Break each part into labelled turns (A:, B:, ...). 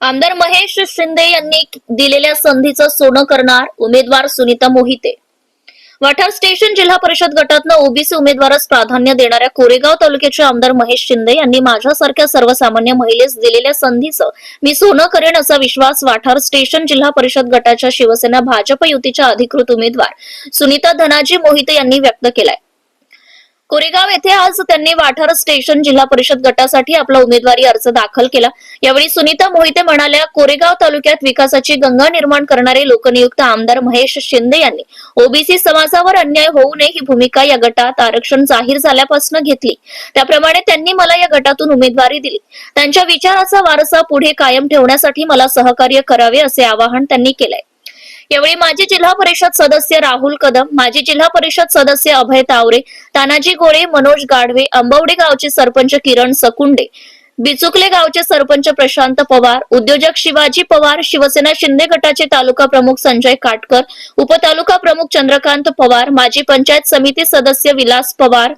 A: आमदार महेश शिंदे यांनी दिलेल्या संधीचं सोनं करणार उमेदवार सुनीता मोहिते. वाठार स्टेशन जिल्हा परिषद गटातनं ओबीसी उमेदवारास प्राधान्य देणाऱ्या कोरेगाव तालुक्याचे आमदार महेश शिंदे यांनी माझ्यासारख्या सर्वसामान्य महिलेस दिलेल्या संधीचं मी सोनं करेन असा विश्वास वाठार स्टेशन जिल्हा परिषद गटाच्या शिवसेना भाजप युतीच्या अधिकृत उमेदवार सुनीता धनाजी मोहिते यांनी व्यक्त केलाय. कोरेगाव येथे आज त्यांनी वाठार स्टेशन जिल्हा परिषद गटासाठी आपला उमेदवारी अर्ज दाखल केला. यावेळी सुनीता मोहिते म्हणाल्या कोरेगाव तालुक्यात विकासाची गंगा निर्माण करणारे लोकनियुक्त आमदार महेश शिंदे यांनी ओबीसी समाजावर अन्याय होऊ नये ही भूमिका या गटात आरक्षण जाहीर झाल्यापासून घेतली. त्याप्रमाणे त्यांनी मला या गटातून उमेदवारी दिली. त्यांच्या विचाराचा वारसा पुढे कायम ठेवण्यासाठी मला सहकार्य करावे असे आवाहन त्यांनी केलंय. यावेळी माजी जिल्हा परिषद सदस्य राहुल कदम माजी जिल्हा परिषद सदस्य अभय तावरे तानाजी गोळे मनोज गाढवे अंबवडे गावचे सरपंच किरण सकुंडे बिचुकले गावचे सरपंच प्रशांत पवार उद्योजक शिवाजी पवार शिवसेना शिंदे गटाचे तालुका प्रमुख संजय काटकर उपतालुका प्रमुख चंद्रकांत पवार माजी पंचायत समिती सदस्य विलास पवार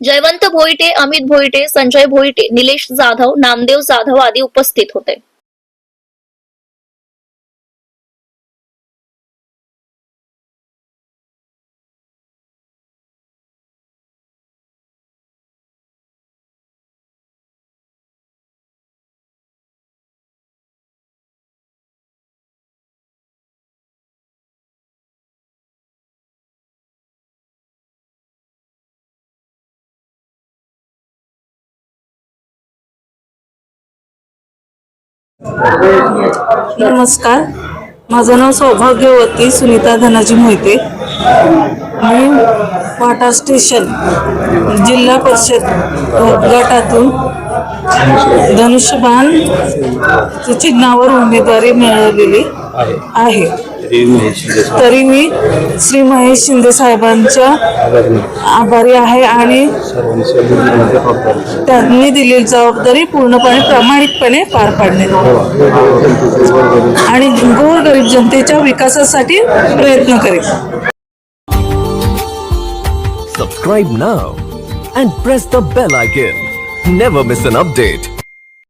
A: जयवंत भोईटे अमित भोईटे संजय भोईटे निलेश जाधव नामदेव जाधव आदी उपस्थित होते.
B: नमस्कार. माझं नाव सौभाग्यवती सुनीता धनाजी मोहिते. मी वाटा स्टेशन जिल्हा परिषद गटातून धनुष्यबाण चिन्हावर उमेदवारी मिळवलेली आहे. तरी मी श्री महेश शिंदे साहेबांच्या आभारी आहे आणि त्यांनी दिलेली जबाबदारी पूर्णपणे प्रामाणिकपणे पार पाडणे. आणि गोरगरीब जनतेच्या विकासासाठी प्रयत्न करेन.
C: Subscribe now and press the bell icon never miss an update